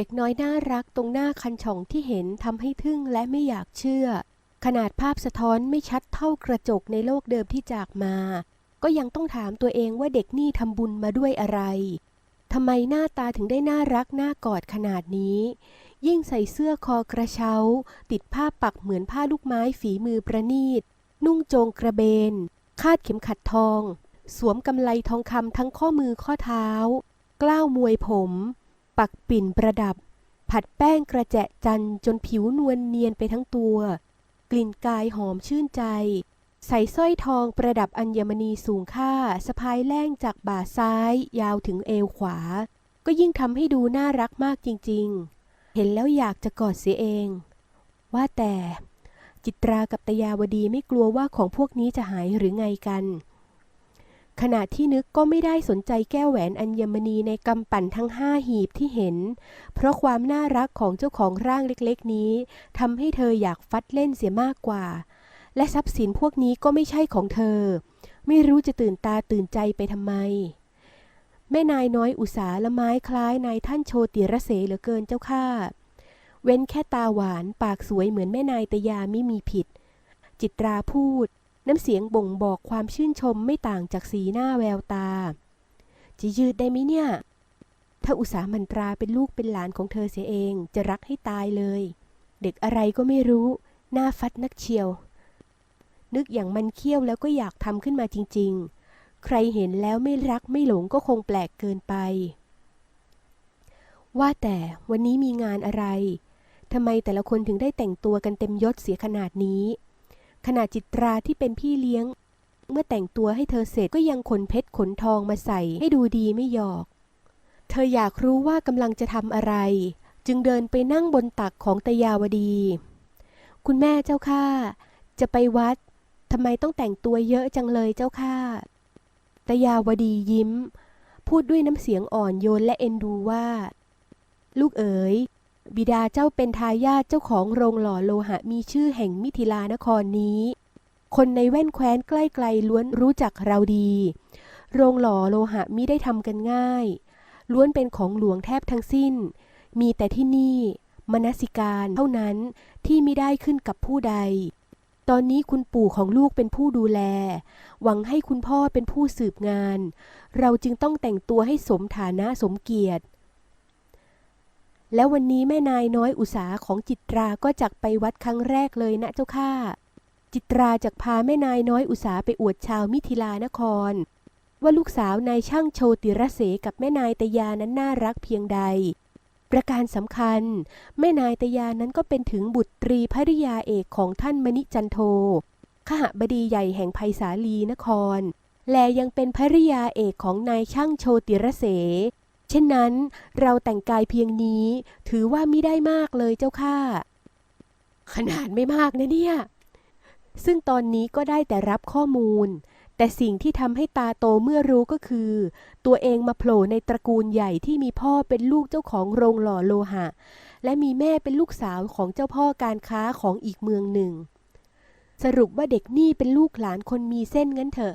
เด็กน้อยน่ารักตรงหน้าคันช่องที่เห็นทำให้ทึ่งและไม่อยากเชื่อ ขนาดภาพสะท้อนไม่ชัดเท่ากระจกในโลกเดิมที่จากมา ก็ยังต้องถามตัวเองว่าเด็กนี่ทำบุญมาด้วยอะไรทำไมหน้าตาถึงได้น่ารักน่ากอดขนาดนี้ ยิ่งใส่เสื้อคอกระเช้า ติดผ้าปักเหมือนผ้าลูกไม้ฝีมือประณีต นุ่งโจงกระเบน คาดเข็มขัดทอง สวมกำไลทองคำทั้งข้อมือข้อเท้า กล้าวมวยผม ปักปิ่นประดับ ผัดแป้งกระแจะจันจนผิวนวลเนียนไปทั้งตัว กลิ่นกายหอมชื่นใจ ใส่สร้อยทองประดับอัญมณีสูงค่าสะพายแล่งจากบ่าซ้าย ยาวถึงเอวขวา ก็ยิ่งทำให้ดูน่ารักมากจริงๆ เห็นแล้วอยากจะกอดเสียเอง ว่าแต่ จิตรากับตยาวดีไม่กลัวว่าของพวกนี้จะหายหรือไงกัน ขณะที่นึกก็ไม่ได้สนใจแก้วแหวนอัญมณีในกำปั่นทั้งห้าหีบที่เห็น เพราะความน่ารักของเจ้าของร่างเล็กๆ นี้ทำให้เธออยากฟัดเล่นเสียมากกว่า และทรัพย์สินพวกนี้ก็ไม่ใช่ของเธอ ไม่รู้จะตื่นตาตื่นใจไปทำไม แม่นายน้อยอุสาละไม้คล้ายนายท่านโชติระเสเหลือเกินเจ้าข้าเว้นแค่ตาหวานปากสวยเหมือนแม่นายตยาไม่มีผิด จิตราพูด น้ำเสียงบ่งบอกความชื่นชมไม่ต่างจากสีหน้าแววตา จะยืดได้ไหมเนี่ย ถ้าอุตสามันตราเป็นลูกเป็นหลานของเธอเสียเอง จะรักให้ตายเลย เด็กอะไรก็ไม่รู้ หน้าฟัดนักเชียว นึกอย่างมันเคี้ยวแล้วก็อยากทำขึ้นมาจริง ๆ ใครเห็นแล้วไม่รักไม่หลงก็คงแปลกเกินไป ว่าแต่วันนี้มีงานอะไรทำไมแต่ละคนถึงได้แต่งตัวกันเต็มยศเสียขนาดนี้ ขนาดจิตราที่เป็นพี่เลี้ยง เมื่อแต่งตัวให้เธอเสร็จก็ยังขนเพชรขนทองมาใส่ให้ดูดีไม่หยอก เธออยากรู้ว่ากำลังจะทำอะไร จึงเดินไปนั่งบนตักของตยาวดี คุณแม่เจ้าค่ะ จะไปวัดทำไมต้องแต่งตัวเยอะจังเลยเจ้าค่ะตยาวดียิ้ม พูดด้วยน้ำเสียงอ่อนโยนและเอ็นดูว่า ลูกเอ๋ย บิดาเจ้าเป็นทายาทเจ้าของโรงหล่อโลหะมีชื่อแห่งมิถิลานครนี้ คนในแว่นแคว้นใกล้ๆล้วนรู้จักเราดี โรงหล่อโลหะมิได้ทำกันง่าย ล้วนเป็นของหลวงแทบทั้งสิ้น มีแต่ที่นี่ มนสิการเท่านั้นที่ไม่ได้ขึ้นกับผู้ใด ตอนนี้คุณปู่ของลูกเป็นผู้ดูแล หวังให้คุณพ่อเป็นผู้สืบงาน เราจึงต้องแต่งตัวให้สมฐานะสมเกียรติ แล้ววันนี้แม่นายน้อยอุสาของจิตราก็จักไปวัดครั้งแรกเลยนะเจ้าค่ะ จิตราจักพาแม่นายน้อยอุสาไปอวดชาวมิถิลานคร ว่าลูกสาวนายช่างโชติระเสกับแม่นายตยานั้นน่ารักเพียงใด ประการสำคัญ แม่นายตยานั้นก็เป็นถึงบุตรีภริยาเอกของท่านมณิจันโทขหบดีใหญ่แห่งไพศาลีนคร และยังเป็นภริยาเอกของนายช่างโชติระเส เช่นนั้น เราแต่งกายเพียงนี้ ถือว่ามิได้มากเลยเจ้าค่ะ ขนาดไม่มากนะเนี่ย ซึ่งตอนนี้ก็ได้แต่รับข้อมูล แต่สิ่งที่ทำให้ตาโตเมื่อรู้ก็คือ ตัวเองมาโผล่ในตระกูลใหญ่ที่มีพ่อเป็นลูกเจ้าของโรงหล่อโลหะ และมีแม่เป็นลูกสาวของเจ้าพ่อการค้าของอีกเมืองหนึ่ง สรุปว่าเด็กนี่เป็นลูกหลานคนมีเส้นงั้นเถอะ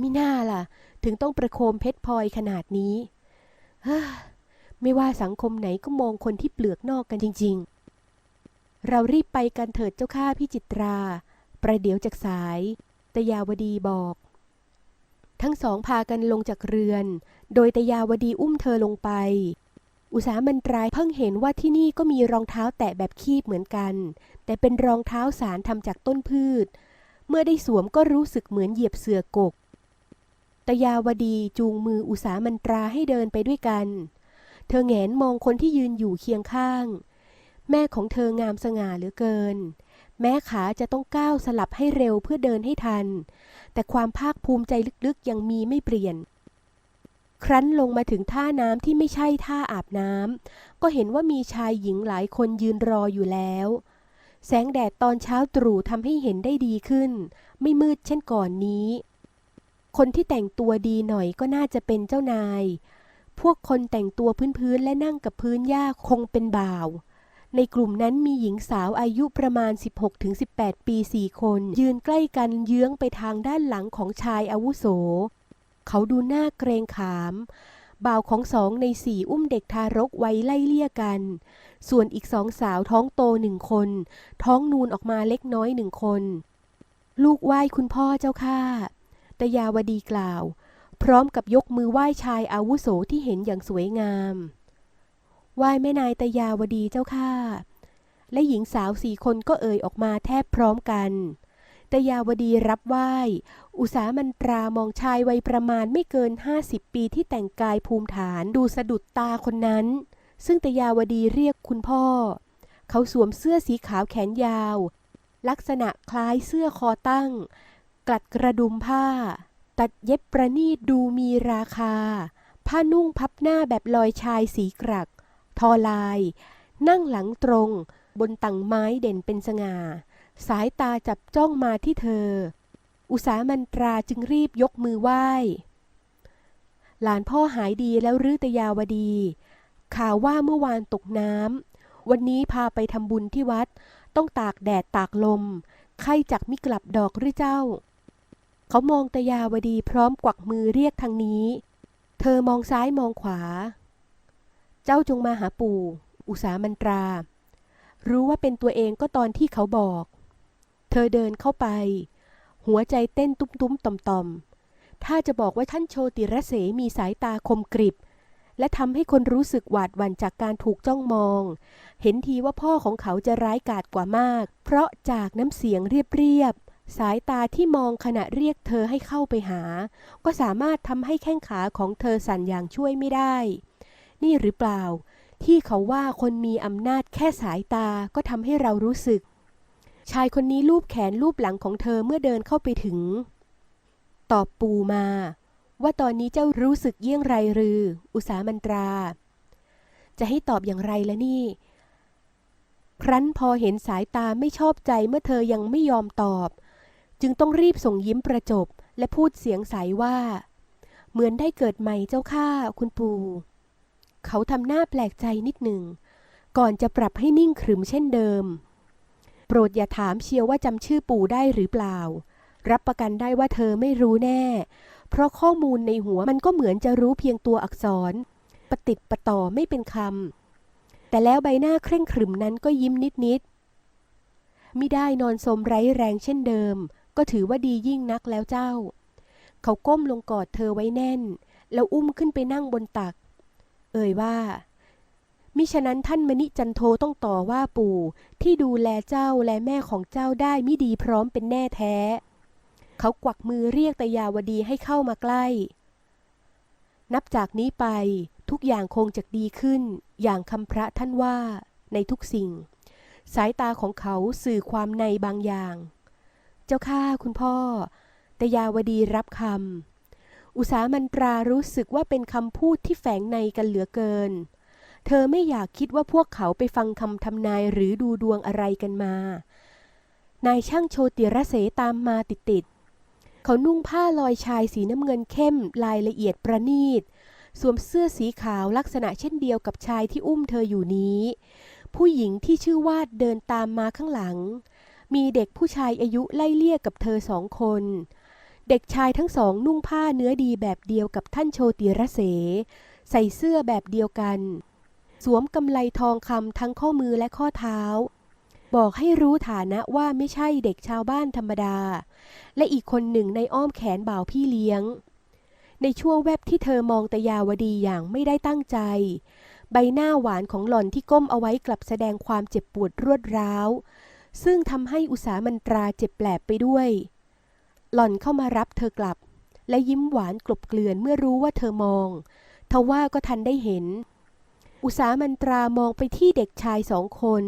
มิน่าล่ะ ถึงต้องประโคมเพชรพลอยขนาดนี้ ไม่ว่าสังคมไหนก็มองคนที่เปลือกนอกกันจริง ๆ เรารีบไปกันเถิดเจ้าข้าพี่จิตรา ประเดี๋ยวจากสาย ตยาวดีบอก ทั้งสองพากันลงจากเรือน โดยตยาวดีอุ้มเธอลงไป อุสามันตรายเพิ่งเห็นว่าที่นี่ก็มีรองเท้าแตะแบบคีบเหมือนกัน แต่เป็นรองเท้าสารทำจากต้นพืช เมื่อได้สวมก็รู้สึกเหมือนเหยียบเสือกก ตยาวดีจูงมืออุสามันตราให้เดินไปด้วยกัน เธอแงนมองคนที่ยืนอยู่เคียงข้าง แม่ของเธองามสง่าเหลือเกิน แม้ขาจะต้องก้าวสลับให้เร็วเพื่อเดินให้ทัน แต่ความภาคภูมิใจลึกๆยังมีไม่เปลี่ยน ครั้นลงมาถึงท่าน้ำที่ไม่ใช่ท่าอาบน้ำก็เห็นว่ามีชายหญิงหลายคนยืนรออยู่แล้ว แสงแดดตอนเช้าตรู่ทำให้เห็นได้ดีขึ้น ไม่มืดเช่นก่อนนี้ คนที่แต่งตัวดีหน่อยก็น่าจะเป็นเจ้านาย พวกคนแต่งตัวพื้นๆและนั่งกับพื้นหญ้าคงเป็นบ่าว ในกลุ่มนั้นมีหญิงสาวอายุประมาณ 16-18 ปีสี่คน ยืนใกล้กันเยื้องไปทางด้านหลังของชายอาวุโส เขาดูหน้าเกรงขาม บ่าวของสองในสี่อุ้มเด็กทารกไว้ไล่เลี่ยกัน ส่วนอีกสองสาวท้องโตหนึ่งคน ท้องนูนออกมาเล็กน้อยหนึ่งคน ลูกไหว้คุณพ่อเจ้าค่ะ ตยาวดีกล่าว พร้อมกับยกมือไหว้ชายอาวุโสที่เห็นอย่างสวยงาม ไหว้แม่นายตยาวดีเจ้าค่ะ และหญิงสาวสี่คนก็เอ่ยออกมาแทบพร้อมกัน ตยาวดีรับไหว้ อุสามันตรามองชายวัยประมาณไม่เกินห้าสิบปีที่แต่งกายภูมิฐานดูสะดุดตาคนนั้น ซึ่งตยาวดีเรียกคุณพ่อ เขาสวมเสื้อสีขาวแขนยาวลักษณะคล้ายเสื้อคอตั้ง กลัดกระดุมผ้า ตัดเย็บประณีตดูมีราคา ผ้านุ่งพับหน้าแบบลอยชายสีกรัก ทอลาย นั่งหลังตรง บนตังไม้เด่นเป็นสง่า สายตาจับจ้องมาที่เธอ อุสามันตราจึงรีบยกมือไหว้ หลานพ่อหายดีแล้วรือตยาวดี ข่าวว่าเมื่อวานตกน้ำ วันนี้พาไปทำบุญที่วัด ต้องตากแดดตากลมไข้จักมิกลับดอกหรือเจ้า เขามองตยาวดีพร้อมกวักมือเรียกทางนี้ เธอมองซ้ายมองขวา เจ้าจงมาหาปู่ อุสามันตรา รู้ว่าเป็นตัวเองก็ตอนที่เขาบอก เธอเดินเข้าไป หัวใจเต้นตุ้มๆต่อมๆ ถ้าจะบอกว่าท่านโชติระเสมีสายตาคมกริบ และทำให้คนรู้สึกหวาดหวั่นจากการถูกจ้องมอง เห็นทีว่าพ่อของเขาจะร้ายกาจกว่ามาก เพราะจากน้ำเสียงเรียบ สายตาที่มองขณะเรียกเธอให้เข้าไปหา ก็สามารถทำให้แข้งขาของเธอสั่นอย่างช่วยไม่ได้ นี่หรือเปล่า ที่เขาว่าคนมีอำนาจแค่สายตาก็ทำให้เรารู้สึก ชายคนนี้ลูบแขนลูบหลังของเธอเมื่อเดินเข้าไปถึง ตอบปูมา ว่าตอนนี้เจ้ารู้สึกเยี่ยงไรหรือ อุสามันตรา จะให้ตอบอย่างไรละนี่ครั้นพอเห็นสายตาไม่ชอบใจเมื่อเธอยังไม่ยอมตอบ จึงต้องรีบส่งยิ้มประจบและพูดเสียงใสว่า เหมือนได้เกิดใหม่เจ้าข้าคุณปู่เขาทำหน้าแปลกใจนิดหนึ่ง ก่อนจะปรับให้นิ่งขรึมเช่นเดิม โปรดอย่าถามเชียวว่าจำชื่อปู่ได้หรือเปล่า รับประกันได้ว่าเธอไม่รู้แน่ เพราะข้อมูลในหัวมันก็เหมือนจะรู้เพียงตัวอักษร ปฏิดประต่อไม่เป็นคำแต่แล้วใบหน้าเคร่งขรึมนั้นก็ยิ้มนิดๆมิได้นอนสมไร้แรงเช่นเดิม ก็ถือว่าดียิ่งนักแล้วเจ้า เขาก้มลงกอดเธอไว้แน่น แล้วอุ้มขึ้นไปนั่งบนตัก เอ่ยว่า มิฉะนั้นท่านมณิจันโทต้องต่อว่าปู่ ที่ดูแลเจ้าและแม่ของเจ้าได้มิดีพร้อมเป็นแน่แท้ เขากวักมือเรียกตยาวดีให้เข้ามาใกล้ นับจากนี้ไปทุกอย่างคงจะดีขึ้น อย่างคำพระท่านว่าในทุกสิ่ง สายตาของเขาสื่อความในบางอย่าง จ้าข้าคุณพ่อ แตยาวดีรับคำ อุสามันตรารู้สึกว่าเป็นคำพูดที่แฝงในกันเหลือเกิน เธอไม่อยากคิดว่าพวกเขาไปฟังคำทำนายหรือดูดวงอะไรกันมา นายช่างโชติระเสตามมาติดๆ เขานุ่งผ้าลอยชายสีน้ำเงินเข้มลายละเอียดประณีต สวมเสื้อสีขาวลักษณะเช่นเดียวกับชายที่อุ้มเธออยู่นี้ ผู้หญิงที่ชื่อวาดเดินตามมาข้างหลัง มีเด็กผู้ชายอายุไล่เลี่ยกับเธอสองคน เด็กชายทั้งสองนุ่งผ้าเนื้อดีแบบเดียวกับท่านโชติระเส ใส่เสื้อแบบเดียวกัน สวมกำไลทองคำทั้งข้อมือและข้อเท้า บอกให้รู้ฐานะว่าไม่ใช่เด็กชาวบ้านธรรมดา และอีกคนหนึ่งในอ้อมแขนบ่าวพี่เลี้ยง ในช่วงแวบที่เธอมองตยาวดีอย่างไม่ได้ตั้งใจใบหน้าหวานของหล่อนที่ก้มเอาไว้กลับแสดงความเจ็บปวดรวดร้าว ซึ่งทำให้อุสามันตราเจ็บแปลบไปด้วย หล่อนเข้ามารับเธอกลับ และยิ้มหวานกลบเกลื่อนเมื่อรู้ว่าเธอมอง ทว่าก็ทันได้เห็น อุสามันตรามองไปที่เด็กชายสองคน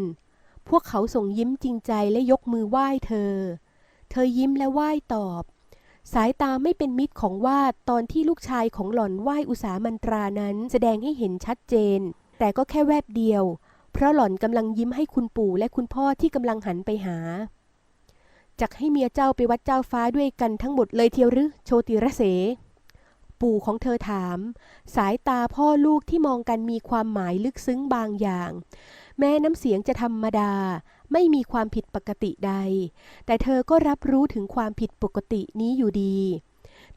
พวกเขาส่งยิ้มจริงใจและยกมือไหว้เธอ เธอยิ้มและไหว้ตอบ สายตาไม่เป็นมิตรของวาดตอนที่ลูกชายของหล่อนไหว้อุสามันตรานั้นแสดงให้เห็นชัดเจน แต่ก็แค่แวบเดียว เพราะหล่อนกำลังยิ้มให้คุณปู่และคุณพ่อที่กำลังหันไปหา จักให้เมียเจ้าไปวัดเจ้าฟ้าด้วยกันทั้งหมดเลยเทียวหรือโชติระเส ปู่ของเธอถาม สายตาพ่อลูกที่มองกันมีความหมายลึกซึ้งบางอย่าง แม้น้ำเสียงจะธรรมดา ไม่มีความผิดปกติใด แต่เธอก็รับรู้ถึงความผิดปกตินี้อยู่ดี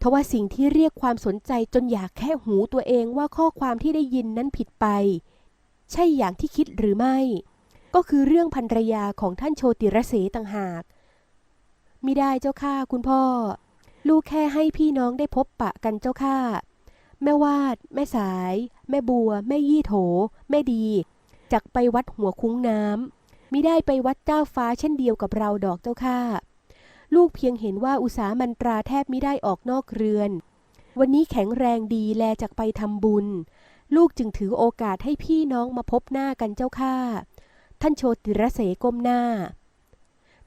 ทว่าสิ่งที่เรียกความสนใจจนอยากแค่หูตัวเองว่าข้อความที่ได้ยินนั้นผิดไป ใช่อย่างที่คิดหรือไม่ ก็คือเรื่องภรรยาของท่านโชติรเสต่างหากมิได้เจ้าค่ะคุณพ่อ ลูกแค่ให้พี่น้องได้พบปะกันเจ้าค่ะ แม่วาด แม่สาย แม่บัว แม่ยี่โถ แม่ดีจักไปวัดหัวคุ้งน้ำมิได้ไปวัดเจ้าฟ้าเช่นเดียวกับเราดอกเจ้าค่ะ ลูกเพียงเห็นว่าอุสามันตราแทบมิได้ออกนอกเรือน วันนี้แข็งแรงดีแลจากไปทำบุญ ลูกจึงถือโอกาสให้พี่น้องมาพบหน้ากันเจ้าค่ะท่านโชติรเสก้มหน้า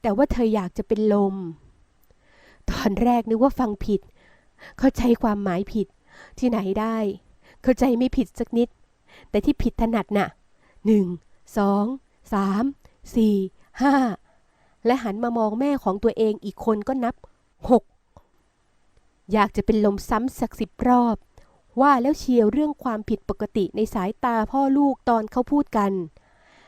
แต่ว่าเธออยากจะเป็นลม ตอนแรกนึกว่าฟังผิด เข้าใจความหมายผิด ที่ไหนได้ เข้าใจไม่ผิดสักนิด แต่ที่ผิดถนัดน่ะหนึ่งสองสามสี่ห้าและหันมามองแม่ของตัวเองอีกคนก็นับหกอยากจะเป็นลมซ้ำสักสิบรอบ ว่าแล้วเชียวเรื่องความผิดปกติในสายตาพ่อลูกตอนเขาพูดกัน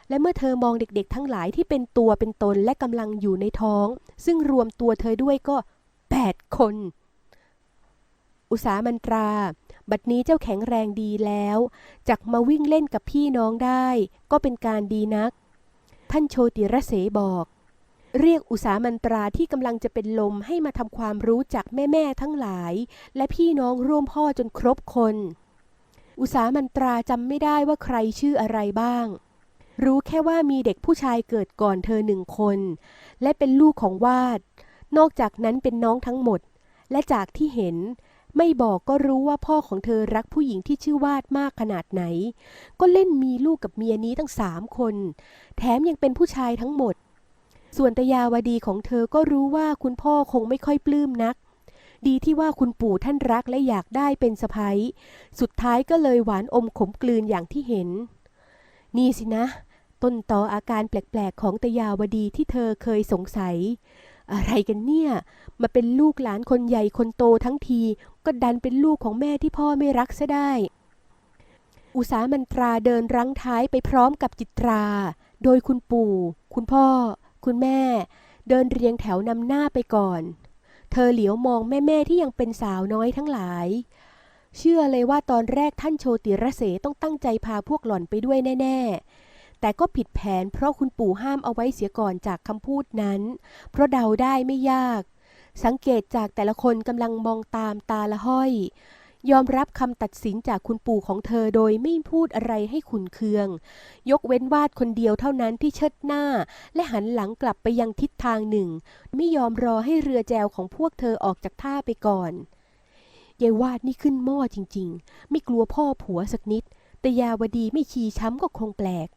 และเมื่อเธอมองเด็กๆ ทั้งหลายที่เป็นตัวเป็นตนและกำลังอยู่ในท้อง ซึ่งรวมตัวเธอด้วยก็แปดคน อุสามันตรา บัดนี้เจ้าแข็งแรงดีแล้วจักมาวิ่งเล่นกับพี่น้องได้ ก็เป็นการดีนัก ท่านโชติรเสบอก เรียกอุสามันตราที่กำลังจะเป็นลมให้มาทำความรู้จักแม่ๆทั้งหลาย และพี่น้องร่วมพ่อจนครบคน อุสามันตราจำไม่ได้ว่าใครชื่ออะไรบ้าง รู้แค่ว่ามีเด็กผู้ชายเกิดก่อนเธอหนึ่งคน และเป็นลูกของวาด นอกจากนั้นเป็นน้องทั้งหมด และจากที่เห็นไม่บอกก็รู้ว่าพ่อของเธอรักผู้หญิงที่ชื่อวาดมากขนาดไหน ก็เล่นมีลูกกับเมียนี้ตั้งสามคน แถมยังเป็นผู้ชายทั้งหมด ส่วนตยาวดีของเธอก็รู้ว่าคุณพ่อคงไม่ค่อยปลื้มนัก ดีที่ว่าคุณปู่ท่านรักและอยากได้เป็นสะพ้ยสุดท้ายก็เลยหวานอมขมกลืนอย่างที่เห็น นี่สินะ ต้นตออาการแปลกๆของตยาวดีที่เธอเคยสงสัย อะไรกันเนี่ย มาเป็นลูกหลานคนใหญ่คนโตทั้งที ก็ดันเป็นลูกของแม่ที่พ่อไม่รักซะได้อุสามันตราเดินรั้งท้ายไปพร้อมกับจิตรา โดยคุณปู่ คุณพ่อ คุณแม่ เดินเรียงแถวนำหน้าไปก่อน เธอเหลียวมองแม่ๆที่ยังเป็นสาวน้อยทั้งหลาย เชื่อเลยว่าตอนแรกท่านโชติรเสต้องตั้งใจพาพวกหล่อนไปด้วยแน่ๆ แต่ก็ผิดแผนเพราะคุณปู่ห้ามเอาไว้เสียก่อนจากคำพูดนั้น เพราะเดาได้ไม่ยาก สังเกตจากแต่ละคนกำลังมองตามตาละห้อย ยอมรับคำตัดสินจากคุณปู่ของเธอโดยไม่พูดอะไรให้ขุนเคือง ยกเว้นวาดคนเดียวเท่านั้นที่เชิดหน้า และหันหลังกลับไปยังทิศทางหนึ่ง ไม่ยอมรอให้เรือแจวของพวกเธอออกจากท่าไปก่อนยายวาดนี่ขึ้นหม้อจริงๆ ไม่กลัวพ่อผัวสักนิด แต่ยาวดีไม่ชีช้ำก็คงแปลก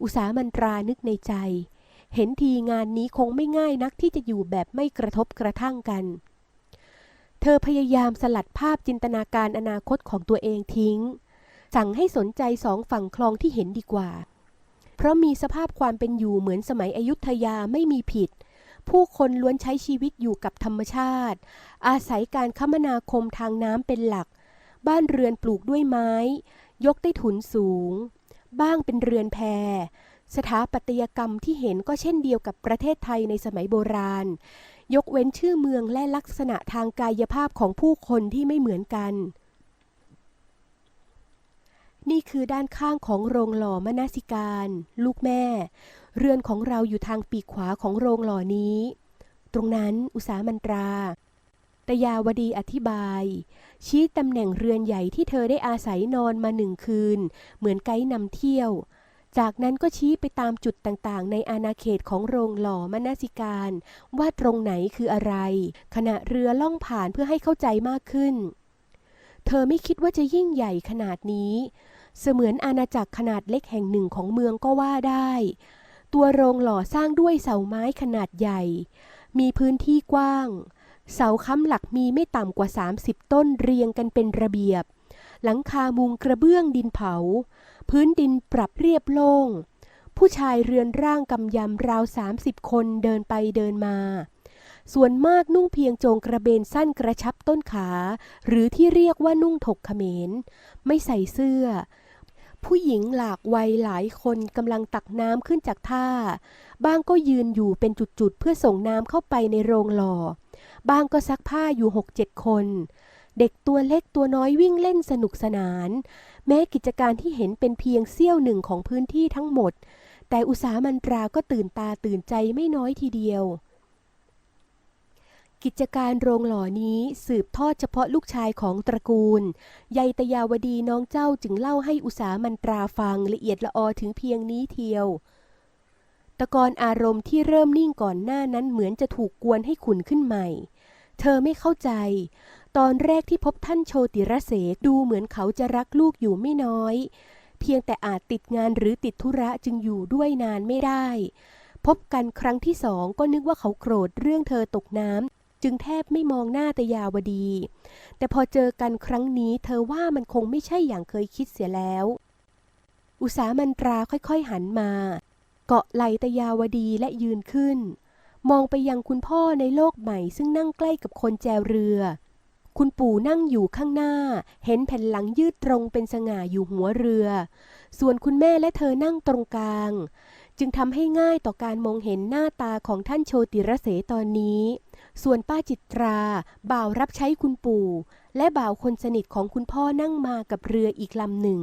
อุสามันตรานึกในใจ เห็นทีงานนี้คงไม่ง่ายนักที่จะอยู่แบบไม่กระทบกระทั่งกัน ธอพยายามสลัดภาพจินตนาการอนาคตของตัวเองทิ้ง สั่งให้สนใจสองฝั่งคลองที่เห็นดีกว่า เพราะมีสภาพความเป็นอยู่เหมือนสมัยอยุธยาไม่มีผิด ผู้คนล้วนใช้ชีวิตอยู่กับธรรมชาติ อาศัยการคมนาคมทางน้ำเป็นหลัก บ้านเรือนปลูกด้วยไม้ ยกใต้ถุนสูง บ้างเป็นเรือนแพสถาปัตยกรรมที่เห็นก็เช่นเดียวกับประเทศไทยในสมัยโบราณ ยกเว้นชื่อเมืองและลักษณะทางกายภาพของผู้คนที่ไม่เหมือนกัน นี่คือด้านข้างของโรงหล่อมนาสิการ ลูกแม่ เรือนของเราอยู่ทางปีกขวาของโรงหล่อนี้ ตรงนั้นอุสามันตราตยาวดีอธิบาย ชี้ตำแหน่งเรือนใหญ่ที่เธอได้อาศัยนอนมาหนึ่งคืน เหมือนไกด์นำเที่ยว จากนั้นก็ชี้ไปตามจุดต่างๆ ในอาณาเขตของโรงหล่อมนาสิการ ว่าตรงไหนคืออะไร ขณะเรือล่องผ่านเพื่อให้เข้าใจมากขึ้น เธอไม่คิดว่าจะยิ่งใหญ่ขนาดนี้ เสมือนอาณาจักรขนาดเล็กแห่งหนึ่งของเมืองก็ว่าได้ ตัวโรงหล่อสร้างด้วยเสาไม้ขนาดใหญ่ มีพื้นที่กว้าง เสาค้ำหลักมีไม่ต่ำกว่า 30 ต้นเรียงกันเป็นระเบียบ หลังคามุงกระเบื้องดินเผา พื้นดินปรับเรียบโล่ง ผู้ชายเรือนร่างกำยำราว30คนเดินไปเดินมา ส่วนมากนุ่งเพียงโจงกระเบนสั้นกระชับต้นขา หรือที่เรียกว่านุ่งถกเขมร ไม่ใส่เสื้อ ผู้หญิงหลากวัยหลายคนกำลังตักน้ำขึ้นจากท่า บ้างก็ยืนอยู่เป็นจุดๆเพื่อส่งน้ำเข้าไปในโรงหล่อบ้างก็ซักผ้าอยู่หกเจ็ดคน เด็กตัวเล็กตัวน้อยวิ่งเล่นสนุกสนาน แม้กิจการที่เห็นเป็นเพียงเสี้ยวหนึ่งของพื้นที่ทั้งหมด แต่อุตสามันตราก็ตื่นตาตื่นใจไม่น้อยทีเดียว กิจการโรงหล่อนี้สืบทอดเฉพาะลูกชายของตระกูลยายตยาวดีน้องเจ้าจึงเล่าให้อุตสามันตราฟังละเอียดละออถึงเพียงนี้เทียวตะกอนอารมณ์ที่เริ่มนิ่งก่อนหน้านั้นเหมือนจะถูกกวนให้ขุนขึ้นใหม่ เธอไม่เข้าใจ ตอนแรกที่พบท่านโชติรเสกดูเหมือนเขาจะรักลูกอยู่ไม่น้อย เพียงแต่อาจติดงานหรือติดธุระจึงอยู่ด้วยนานไม่ได้ พบกันครั้งที่สองก็นึกว่าเขาโกรธเรื่องเธอตกน้ำจึงแทบไม่มองหน้าตยาวดี แต่พอเจอกันครั้งนี้เธอว่ามันคงไม่ใช่อย่างเคยคิดเสียแล้ว อุสามันตราค่อยๆหันมา เกาะไหลตยาวดีและยืนขึ้น มองไปยังคุณพ่อในโลกใหม่ซึ่งนั่งใกล้กับคนแจวเรือ คุณปู่นั่งอยู่ข้างหน้า เห็นแผ่นหลังยืดตรงเป็นสง่าอยู่หัวเรือ ส่วนคุณแม่และเธอนั่งตรงกลาง จึงทำให้ง่ายต่อการมองเห็นหน้าตาของท่านโชติรเสตอนนี้ ส่วนป้าจิตราบ่าวรับใช้คุณปู่ และบ่าวคนสนิทของคุณพ่อนั่งมากับเรืออีกลำหนึ่ง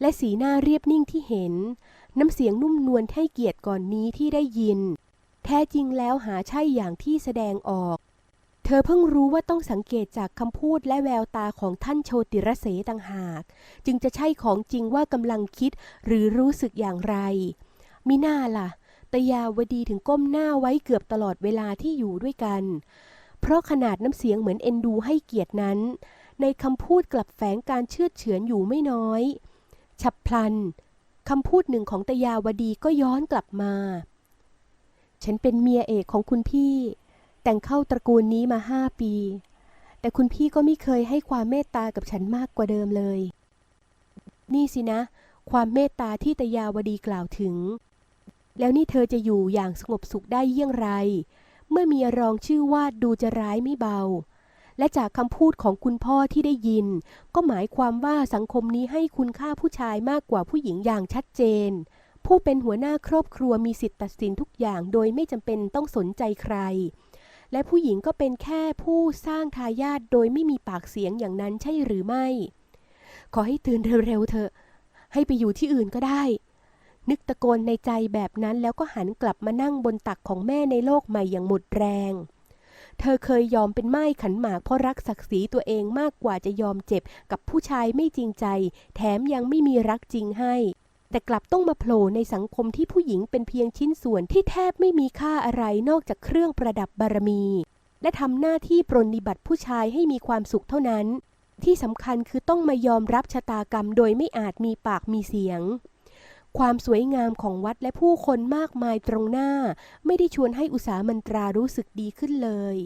และสีหน้าเรียบนิ่งที่เห็น น้ำเสียงนุ่มนวลให้เกียรติก่อนนี้ที่ได้ยิน แท้จริงแล้วหาใช่อย่างที่แสดงออก เธอเพิ่งรู้ว่าต้องสังเกตจากคำพูดและแววตาของท่านโชติรเสต่างหาก จึงจะใช่ของจริงว่ากำลังคิดหรือรู้สึกอย่างไร มิน่าล่ะตยาวดีถึงก้มหน้าไว้เกือบตลอดเวลาที่อยู่ด้วยกัน เพราะขนาดน้ำเสียงเหมือนเอ็นดูให้เกียรตินั้น ในคำพูดกลับแฝงการเชื่อเฉือนอยู่ไม่น้อย ฉับพลันคำพูดหนึ่งของตยาวดีก็ย้อนกลับมา ฉันเป็นเมียเอกของคุณพี่ แต่งเข้าตระกูลนี้มาห้าปี แต่คุณพี่ก็ไม่เคยให้ความเมตตากับฉันมากกว่าเดิมเลย นี่สินะ ความเมตตาที่ตยาวดีกล่าวถึง แล้วนี่เธอจะอยู่อย่างสงบสุขได้เยี่ยงไร เมื่อมีรองชื่อว่าดูจะร้ายไม่เบา และจากคำพูดของคุณพ่อที่ได้ยิน ก็หมายความว่าสังคมนี้ให้คุณค่าผู้ชายมากกว่าผู้หญิงอย่างชัดเจนผู้เป็นหัวหน้าครอบครัวมีสิทธิ์ตัดสินทุกอย่างโดยไม่จำเป็นต้องสนใจใคร และผู้หญิงก็เป็นแค่ผู้สร้างทายาทโดยไม่มีปากเสียงอย่างนั้นใช่หรือไม่ ขอให้ตื่นเร็วๆเถอะ ให้ไปอยู่ที่อื่นก็ได้ นึกตะโกนในใจแบบนั้นแล้วก็หันกลับมานั่งบนตักของแม่ในโลกใหม่อย่างหมดแรง เธอเคยยอมเป็นไม้ขันหมากเพราะรักศักดิ์ศรีตัวเองมากกว่าจะยอมเจ็บกับผู้ชายไม่จริงใจ แถมยังไม่มีรักจริงให้ แต่กลับต้องมาโผล่ในสังคมที่ผู้หญิงเป็นเพียงชิ้นส่วนที่แทบไม่มีค่าอะไรนอกจากเครื่องประดับบารมี และทำหน้าที่ปรนนิบัติผู้ชายให้มีความสุขเท่านั้น ที่สำคัญคือต้องมายอมรับชะตากรรมโดยไม่อาจมีปากมีเสียง ความสวยงามของวัดและผู้คนมากมายตรงหน้า ไม่ได้ชวนให้อุสามันตรารู้สึกดีขึ้นเลย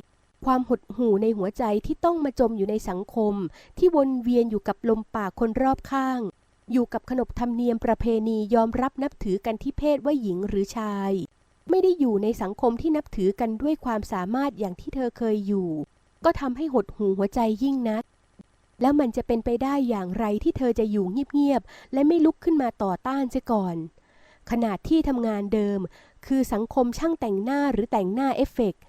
ความหดหู่ในหัวใจที่ต้องมาจมอยู่ในสังคม ที่วนเวียนอยู่กับลมปากคนรอบข้าง อยู่กับขนบธรรมเนียมประเพณียอมรับนับถือกันที่เพศว่าหญิงหรือชาย ไม่ได้อยู่ในสังคมที่นับถือกันด้วยความสามารถอย่างที่เธอเคยอยู่ ก็ทำให้หดหูหัวใจยิ่งนัก แล้วมันจะเป็นไปได้อย่างไรที่เธอจะอยู่เงียบๆและไม่ลุกขึ้นมาต่อต้านเสียก่อน ขนาดที่ทำงานเดิม คือสังคมช่างแต่งหน้าหรือแต่งหน้าเอฟเฟกต์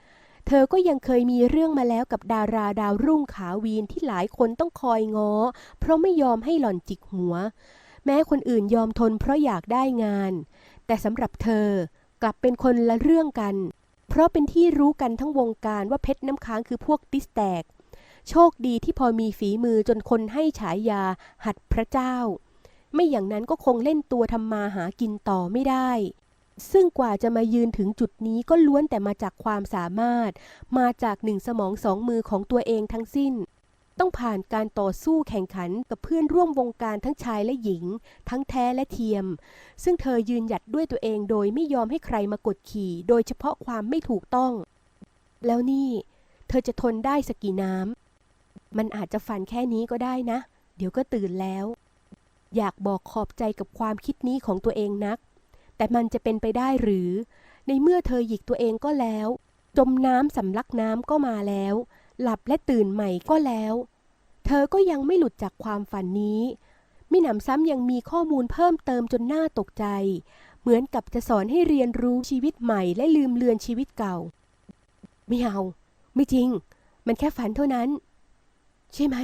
เธอก็ยังเคยมีเรื่องมาแล้วกับดาราดาวรุ่งขาวีนที่หลายคนต้องคอยง้อ เพราะไม่ยอมให้หล่อนจิกหัว แม้คนอื่นยอมทนเพราะอยากได้งาน แต่สำหรับเธอกลับเป็นคนละเรื่องกัน เพราะเป็นที่รู้กันทั้งวงการว่าเพชรน้ำค้างคือพวกติสแตก โชคดีที่พอมีฝีมือจนคนให้ฉายาหัดพระเจ้า ไม่อย่างนั้นก็คงเล่นตัวทำมาหากินต่อไม่ได้ ซึ่งกว่าจะมายืนถึงจุดนี้ก็ล้วนแต่มาจากความสามารถ มาจากหนึ่งสมองสองมือของตัวเองทั้งสิ้น ต้องผ่านการต่อสู้แข่งขันกับเพื่อนร่วมวงการทั้งชายและหญิง ทั้งแท้และเทียม ซึ่งเธอยืนหยัดด้วยตัวเองโดยไม่ยอมให้ใครมากดขี่ โดยเฉพาะความไม่ถูกต้อง แล้วนี่ เธอจะทนได้สักกี่น้ำมันอาจจะฝันแค่นี้ก็ได้นะ เดี๋ยวก็ตื่นแล้ว อยากบอกขอบใจกับความคิดนี้ของตัวเองนัก แต่มันจะเป็นไปได้หรือ ในเมื่อเธอหยิกตัวเองก็แล้ว จมน้ำสำลักน้ำก็มาแล้ว หลับและตื่นใหม่ก็แล้ว เธอก็ยังไม่หลุดจากความฝันนี้มิหนำซ้ำยังมีข้อมูลเพิ่มเติมจนน่าตกใจ เหมือนกับจะสอนให้เรียนรู้ชีวิตใหม่และลืมเลือนชีวิตเก่า ไม่เอา ไม่จริง มันแค่ฝันเท่านั้น ใช่ไหม